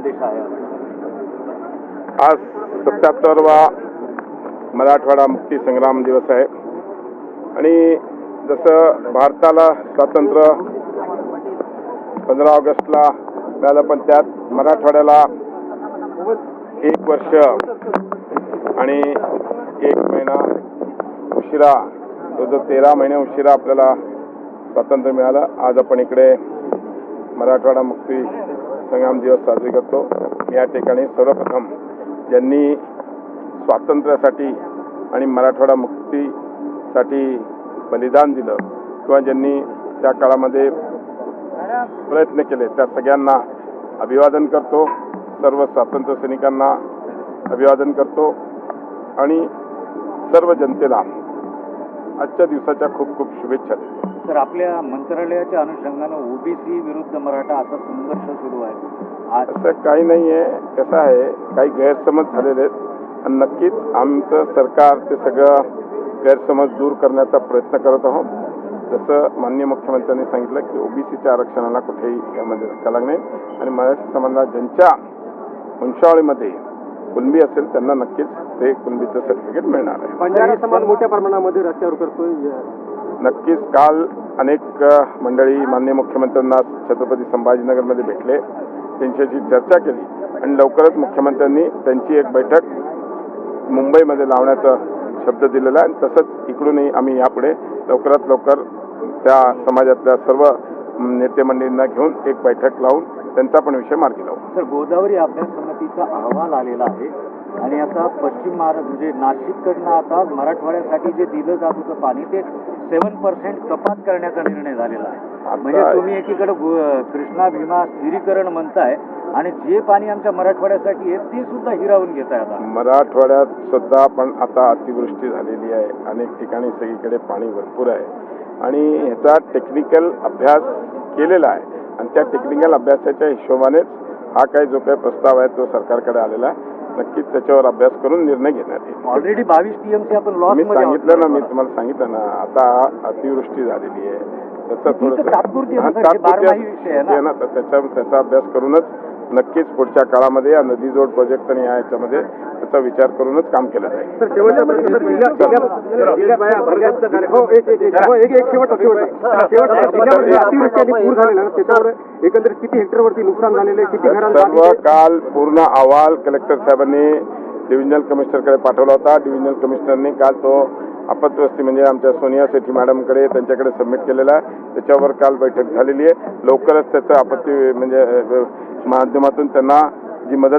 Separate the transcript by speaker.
Speaker 1: संदेश आहे.
Speaker 2: आज सत्याहत्तरवा मराठवाडा मुक्ती संग्राम दिवस आहे. आणि जसं भारताला स्वातंत्र्य पंधरा ऑगस्टला मिळालं पण त्यात मराठवाड्याला एक वर्ष आणि एक महिना उशिरा जवळजवळ तेरा महिने उशिरा आपल्याला स्वातंत्र्य मिळालं आज आपण इकडे मराठवाडा मुक्ती संग्राम दिवस साजरी करतो. या ठिकाणी सर्वप्रथम ज्यांनी स्वातंत्र्यासाठी आणि मराठवाडा मुक्तीसाठी बलिदान दिलं किंवा ज्यांनी त्या काळामध्ये प्रयत्न केले त्या सगळ्यांना अभिवादन करतो. सर्व स्वातंत्र्य सैनिकांना अभिवादन करतो. आणि सर्व जनतेला आजच्या दिवसाच्या खूप खूप शुभेच्छा देतो.
Speaker 1: तर आपल्या मंत्रालयाच्या अनुषंगानं ओबीसी विरुद्ध मराठा असा संघर्ष सुरू आहे.
Speaker 2: असं काही नाही आहे कसं आहे? काही गैरसमज झालेले आहेत. आणि नक्कीच आमचं सरकार ते सगळं गैरसमज दूर करण्याचा प्रयत्न करत आहोत. जसं माननीय मुख्यमंत्र्यांनी सांगितलं की ओबीसीच्या आरक्षणाला कुठेही यामध्ये धक्का लागणे आणि मराठी समाजाला ज्यांच्या वंशावळीमध्ये कुणबी असेल त्यांना नक्कीच ते कुणबीचं सर्टिफिकेट मिळणार आहे.
Speaker 3: मोठ्या प्रमाणामध्ये रस्त्यावर करतोय.
Speaker 2: नक्कीच काल अनेक मंडळी माननीय मुख्यमंत्र्यांना छत्रपती संभाजीनगरमध्ये भेटले त्यांच्याशी चर्चा केली आणि लवकरच मुख्यमंत्र्यांनी त्यांची एक बैठक मुंबईमध्ये लावण्याचा शब्द दिलेला आहे. आणि तसंच इकडूनही आम्ही यापुढे लवकरात लवकर त्या समाजातल्या सर्व नेते मंडळींना घेऊन एक बैठक लावून त्यांचा पण विषय मार्गी लावू.
Speaker 1: सर गोदावरी अभ्यास समितीचा अहवाल आलेला आहे आणि आता पश्चिम महाराष्ट्र म्हणजे नाशिककडनं आता मराठवाड्यासाठी जे दिलं जात होतं पाणी ते सेवन पर्सेंट कपात करण्याचा निर्णय झालेला आहे. म्हणजे तुम्ही एकीकडे कृष्णा भीमा स्थिरीकरण म्हणताय आणि जे पाणी आमच्या मराठवाड्यासाठी आहे ते सुद्धा हिरावून घेत आहे आता.
Speaker 2: मराठवाड्यात सुद्धा पण आता अतिवृष्टी झालेली आहे. अनेक ठिकाणी सगळीकडे पाणी भरपूर आहे. आणि ह्याचा टेक्निकल अभ्यास केलेला आहे. आणि त्या टेक्निकल अभ्यासाच्या हिशोबानेच हा काही जो काही प्रस्ताव आहे तो सरकारकडे आलेला आहे. नक्कीच त्याच्यावर अभ्यास करून निर्णय घेण्यात येईल.
Speaker 1: ऑलरेडी बावीस टीएमसी आपण लॉस
Speaker 2: मी सांगितलं ना मी तुम्हाला सांगितलं ना आता अतिवृष्टी झालेली आहे. त्याचं थोडंसं त्याच्या त्याचा अभ्यास करूनच नक्कीच पुढच्या काळामध्ये या नदी जोड प्रोजेक्ट आणि या याच्यामध्ये त्याचा विचार करूनच काम केलं जाईल.
Speaker 3: एकंदरीत किती हेक्टरवरती नुकसान झालेले किती
Speaker 2: सर्व काल पूर्ण अहवाल कलेक्टर साहेबांनी डिव्हिजनल कमिशनरकडे पाठवला होता. डिव्हिजनल कमिशनरनी काल तो आपत्वस्ती म्हणजे आमच्या सोनिया सेठी मॅडमकडे त्यांच्याकडे सबमिट केलेला आहे. त्याच्यावर काल बैठक झालेली आहे. लवकरच त्याचं आपत्ती म्हणजे माध्यमातून त्यांना जी मदत